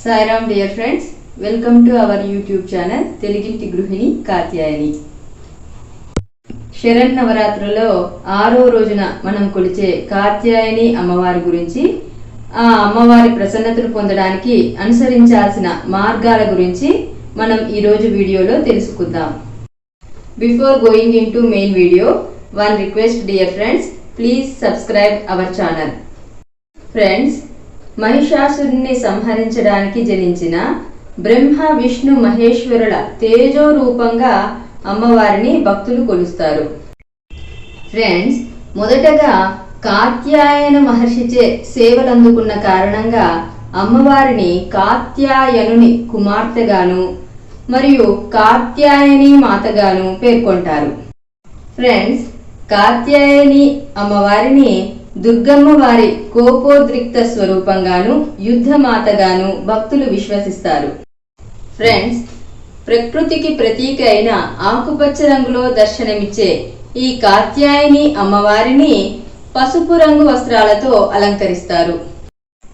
Sairam dear friends welcome to our YouTube channel తెలుగింటి గృహిణి కాత్యాయని. శరణ్ నవరాత్రులలో ఆరో రోజున మనం కొలిచే కాత్యాయని అమ్మవారి గురించి ఆ అమ్మవారి ప్రసన్నతను పొందడానికి అనుసరించాల్సిన మార్గాల గురించి మనం ఈరోజు వీడియోలో తెలుసుకుందాం. Before going in to main video one request dear friends please subscribe our channel friends మహిషాసురుణ్ణి సంహరించడానికి జనించిన బ్రహ్మ విష్ణు మహేశ్వరుల తేజో రూపంగా అమ్మవారిని భక్తులు కొలుస్తారు. ఫ్రెండ్స్ మొదటగా కాత్యాయన మహర్షిచే సేవలందుకున్న కారణంగా అమ్మవారిని కాత్యాయనుని కుమార్తెగాను మరియు కాత్యాయని మాతగాను పేర్కొంటారు. ఫ్రెండ్స్ కాత్యాయని అమ్మవారిని దుర్గమ్మ వారి కోపోద్రిక్త స్వరూపంగాను యుద్ధమాతగాను భక్తులు విశ్వసిస్తారు. ఫ్రెండ్స్ ప్రకృతికి ప్రతీక అయిన ఆకుపచ్చ రంగులో దర్శనమిచ్చే ఈ కాత్యాయని అమ్మవారిని పసుపు రంగు వస్త్రాలతో అలంకరిస్తారు.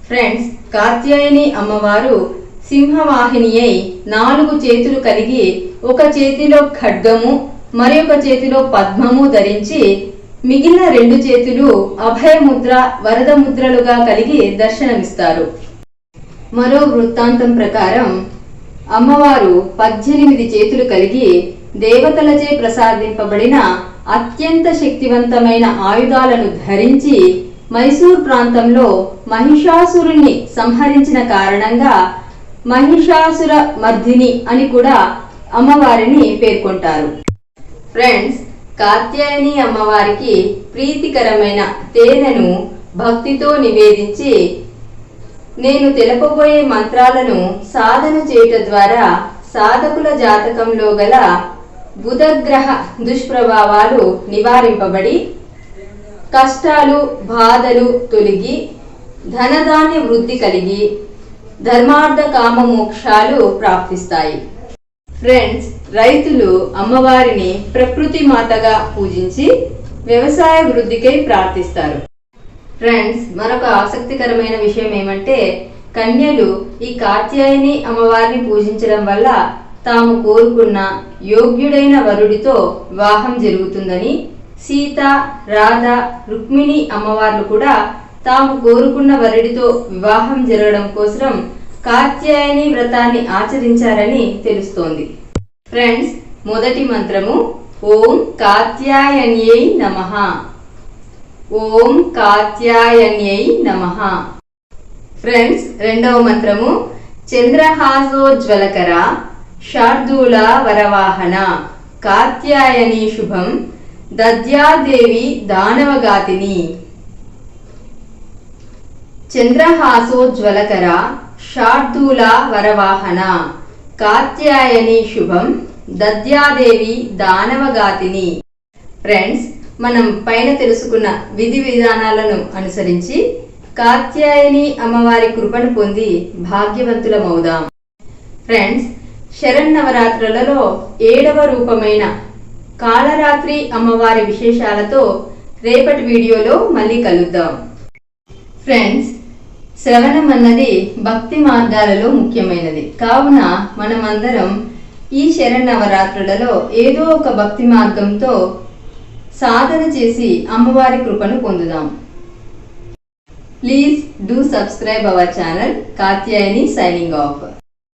ఫ్రెండ్స్ కాత్యాయని అమ్మవారు సింహవాహిని అయి నాలుగు చేతులు కలిగి ఒక చేతిలో ఖడ్గము మరొక చేతిలో పద్మము ధరించి మిగిలిన రెండు చేతులు అభయముద్ర వరద ముద్రలుగా కలిగి దర్శనమిస్తారు. మరో వృత్తాంతం ప్రకారం అమ్మవారు పద్దెనిమిది చేతులు కలిగి దేవతలచే ప్రసాదింపబడిన అత్యంత శక్తివంతమైన ఆయుధాలను ధరించి మైసూర్ ప్రాంతంలో మహిషాసురుణ్ణి సంహరించిన కారణంగా మహిషాసుర మర్దిని అని కూడా అమ్మవారిని పేర్కొంటారు. ఫ్రెండ్స్ కాత్యాయని అమ్మవారికి ప్రీతికరమైన తేనెను భక్తితో నివేదించి నేను తెలుపబోయే మంత్రాలను సాధన చేయుట ద్వారా సాధకుల జాతకంలో గల బుధగ్రహ దుష్ప్రభావాలు నివారింపబడి కష్టాలు బాధలు తొలగి ధనధాన్య వృద్ధి కలిగి ధర్మార్థ కామ మోక్షాలు ప్రాప్తిస్తాయి. ఫ్రెండ్స్ రైతులు అమ్మవారిని ప్రకృతి మాతగా పూజించి వ్యవసాయ వృద్ధికై ప్రార్థిస్తారు. ఫ్రెండ్స్ మరొక ఆసక్తికరమైన విషయం ఏమంటే కన్యలు ఈ కాత్యాయని అమ్మవారిని పూజించడం వల్ల తాము కోరుకున్న యోగ్యుడైన వరుడితో వివాహం జరుగుతుందని సీత రాధ రుక్మిణి అమ్మవార్లు కూడా తాము కోరుకున్న వరుడితో వివాహం జరగడం కోసం కాత్యాయని వ్రతాన్ని ఆచరించారని తెలుస్తోంది. ఫ్రెండ్స్ మొదటి మంత్రము ఓం కాత్యాయన్యై నమః. ఓం కాత్యాయన్యై నమః. ఫ్రెండ్స్ రెండవ మంత్రము చంద్రహాసోజ్వలకర శార్దూల వరవాహన కాత్యాయని శుభం దద్యాదేవి దానవగాతిని. చంద్రహాసోజ్వలకర శార్దూల వరవాహన. కాత్యాయని శుభం దద్యాదేవి దానవగాతిని. ఫ్రెండ్స్ మనం పైన తెలుసుకున్న విధి విధానాలను అనుసరించి కాత్యాయని అమ్మవారి కృపను పొంది భాగ్యవంతులమవుదాం. ఫ్రెండ్స్ శరన్నవరాత్రులలో ఏడవ రూపమైన కాళరాత్రి అమ్మవారి విశేషాలతో రేపటి వీడియోలో మళ్ళీ కలుద్దాం. ఫ్రెండ్స్ శ్రవణం అన్నది భక్తి మార్గాలలో ముఖ్యమైనది. కావున మనమందరం ఈ శరణవరాత్రులలో ఏదో ఒక భక్తి మార్గంతో సాధన చేసి అమ్మవారి కృపను పొందుదాం. Please do subscribe our channel Katyayani signing off